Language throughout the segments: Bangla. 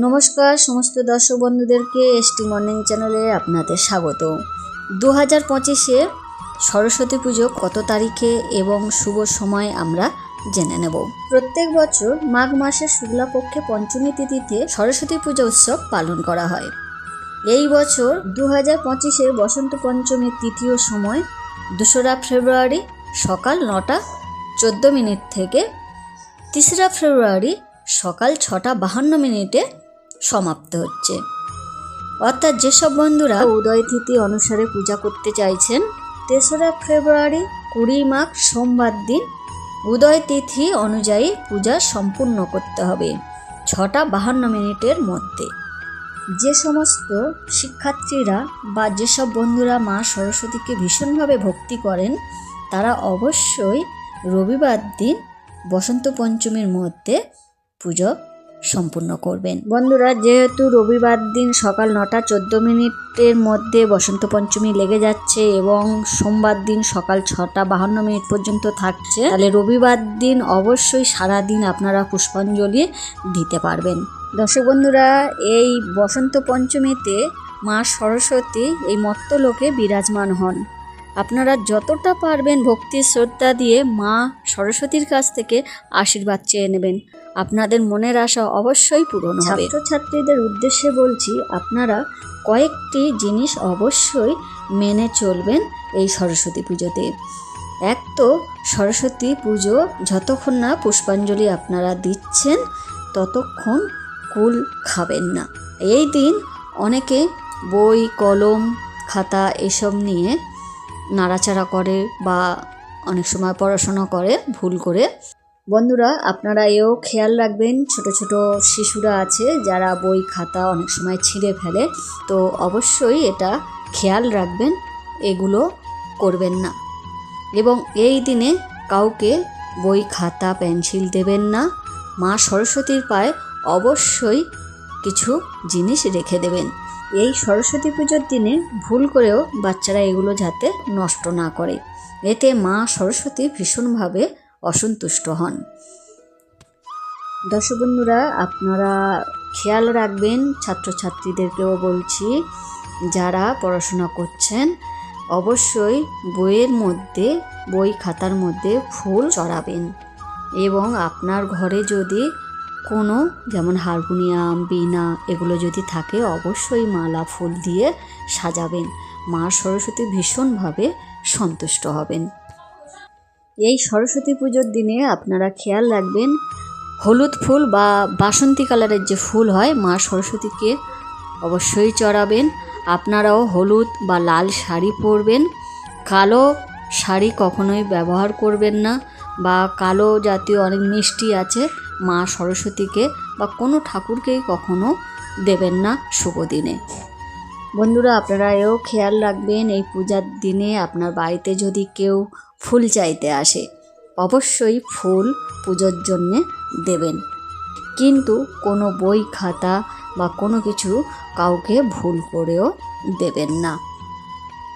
নমস্কার, সমস্ত দর্শক বন্ধুদেরকে এসটি মর্নিং চ্যানেলে আপনাদের স্বাগত। দু হাজার পঁচিশে সরস্বতী পুজো কত তারিখে এবং শুভ সময় আমরা জেনে নেব। প্রত্যেক বছর মাঘ মাসের শুক্লাপক্ষে পঞ্চমী তিথিতে সরস্বতী পুজো উৎসব পালন করা হয়। এই বছর দু হাজার পঁচিশের বসন্ত পঞ্চমীর তৃতীয় সময়, দোসরা ফেব্রুয়ারি সকাল নটা চোদ্দ মিনিট থেকে, তেসরা ফেব্রুয়ারি সকাল ছটা বাহান্ন মিনিটে সমাপ্ত হচ্ছে। অর্থাৎ যেসব বন্ধুরা উদয় তিথি অনুসারে পূজা করতে চাইছেন, তেসরা ফেব্রুয়ারি কুড়ি মাঘ সোমবার দিন উদয় তিথি অনুযায়ী পূজা সম্পূর্ণ করতে হবে ছটা বাহান্ন মিনিটের মধ্যে। যে সমস্ত শিক্ষার্থীরা বা যেসব বন্ধুরা মা সরস্বতীকে ভীষণভাবে ভক্তি করেন, তারা অবশ্যই রবিবার দিন বসন্ত পঞ্চমীর মধ্যে পুজো সম্পূর্ণ করবেন। বন্ধুরা, যেহেতু রবিবার দিন সকাল নটা চোদ্দ মিনিটের মধ্যে বসন্ত পঞ্চমী লেগে যাচ্ছে এবং সোমবার দিন সকাল ছটা বাহান্ন মিনিট পর্যন্ত থাকছে, তাহলে রবিবার দিন অবশ্যই সারা দিন আপনারা পুষ্পাঞ্জলি দিতে পারবেন। দর্শক বন্ধুরা, এই বসন্ত পঞ্চমীতে মা সরস্বতী এই মত্তলোকে বিরাজমান হন। আপনারা যতটা পারবেন ভক্তি শ্রদ্ধা দিয়ে মা সরস্বতীর কাছ থেকে আশীর্বাদ চেয়ে নেবেন। আপনাদের মনের আশা অবশ্যই পূরণ হবে। ছাত্রছাত্রীদের উদ্দেশ্যে বলছি, আপনারা কয়েকটি জিনিস অবশ্যই মেনে চলবেন এই সরস্বতী পুজোতে। এক তো সরস্বতী পুজো যতক্ষণ না পুষ্পাঞ্জলি আপনারা দিচ্ছেন, ততক্ষণ কুল খাবেন না। এই দিন অনেকে বই, কলম, খাতা এসব নিয়ে নাড়াচাড়া করে বা অনেক সময় পড়াশোনা করে, ভুল করে। বন্ধুরা, আপনারা এও খেয়াল রাখবেন, ছোট ছোট শিশুরা আছে যারা বই খাতা অনেক সময় ছিঁড়ে ফেলে। তো অবশ্যই এটা খেয়াল রাখবেন, এগুলো করবেন না। এবং এই দিনে কাউকে বই, খাতা, পেন্সিল দেবেন না। মা সরস্বতীর পায়ে অবশ্যই কিছু জিনিস রেখে দেবেন। এই সরস্বতী পুজোর দিনে ভুল করেও বাচ্চারা এগুলো যাতে নষ্ট না করে। এতে মা সরস্বতী ভীষণভাবে অসন্তুষ্ট হন। দর্শক বন্ধুরা আপনারা খেয়াল রাখবেন, ছাত্রছাত্রীদেরকেও বলছি, যারা পড়াশোনা করছেন, অবশ্যই বইয়ের মধ্যে, বই খাতার মধ্যে ফুল চড়াবেন। এবং আপনার ঘরে যদি কোনো, যেমন হারমোনিয়াম বীণা এগুলো যদি থাকে অবশ্যই মালা, ফুল দিয়ে সাজাবেন। মা সরস্বতী ভীষণভাবে সন্তুষ্ট হবেন। এই সরস্বতী পুজোর দিনে আপনারা খেয়াল রাখবেন, হলুদ ফুল বা বাসন্তী কালারের যে ফুল হয়, মা সরস্বতীকে অবশ্যই চড়াবেন। আপনারাও হলুদ বা লাল শাড়ি পরবেন। কালো শাড়ি কখনোই ব্যবহার করবেন না বা কালো জাতীয় অনেক মিষ্টি আছে মা সরস্বতীকে বা কোনো ঠাকুরকেই কখনো দেবেন না শুভ দিনে। বন্ধুরা, আপনারা এও খেয়াল রাখবেন, এই পূজার দিনে আপনার বাড়িতে যদি কেউ ফুল চাইতে আসে, অবশ্যই ফুল পুজোর জন্যে দেবেন। কিন্তু কোনো বই, খাতা বা কোনো কিছু কাউকে ভুল করেও দেবেন না।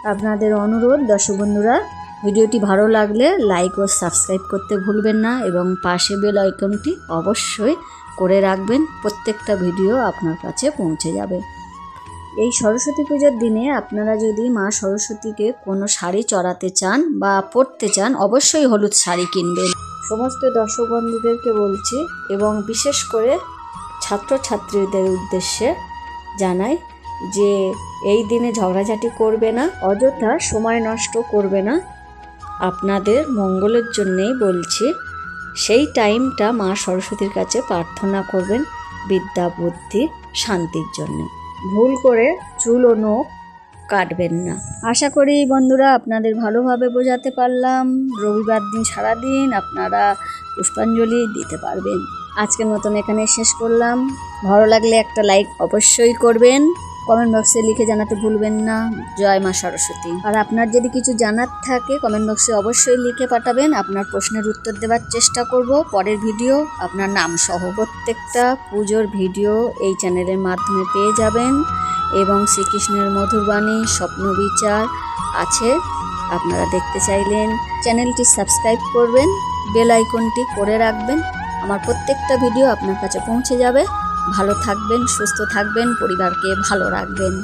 আপনাদের অনুরোধ, দর্শক বন্ধুরা ভিডিওটি ভালো লাগলে লাইক ও সাবস্ক্রাইব করতে ভুলবেন না এবং পাশে বেল আইকনটি অবশ্যই করে রাখবেন, প্রত্যেকটা ভিডিও আপনার কাছে পৌঁছে যাবে। এই সরস্বতী পুজোর দিনে আপনারা যদি মা সরস্বতীকে কোনো শাড়ি চড়াতে চান বা পরতে চান, অবশ্যই হলুদ শাড়ি কিনবেন। সমস্ত দর্শক বন্ধুদেরকে বলছি এবং বিশেষ করে ছাত্রছাত্রীদের উদ্দেশ্যে জানাই যে এই দিনে ঝগড়াঝাটি করবে না, অযথা সময় নষ্ট করবে না। আপনাদের মঙ্গলের জন্যেই বলছি, সেই টাইমটা মা সরস্বতীর কাছে প্রার্থনা করবেন বিদ্যা, বুদ্ধি, শান্তির জন্য। ভুল করে চুল ও নখ কাটবেন না। আশা করি বন্ধুরা আপনাদের ভালোভাবে বোঝাতে পারলাম। রবিবার দিন সারাদিন আপনারা পুষ্পাঞ্জলি দিতে পারবেন। আজকের মতন এখানে শেষ করলাম। ভালো লাগলে একটা লাইক অবশ্যই করবেন। কমেন্ট বক্সে লিখে জানাতে ভুলবেন না। জয় মা সরস্বতী। আর আপনার যদি কিছু জানার থাকে কমেন্ট বক্সে অবশ্যই লিখে পাঠাবেন। আপনার প্রশ্নের উত্তর দেওয়ার চেষ্টা করব। পরের ভিডিও আপনার নাম সহ প্রত্যেকটা পুজোর ভিডিও এই চ্যানেলের মাধ্যমে পেয়ে যাবেন। এবং শ্রীকৃষ্ণের মধুরবাণী স্বপ্ন বিচার আছে। আপনারা দেখতে চাইলেন চ্যানেলটি সাবস্ক্রাইব করবেন বেল আইকনটি করে রাখবেন। আমার প্রত্যেকটা ভিডিও আপনার কাছে পৌঁছে যাবে। ভালো থাকবেন সুস্থ থাকবেন পরিবারকে ভালো রাখবেন।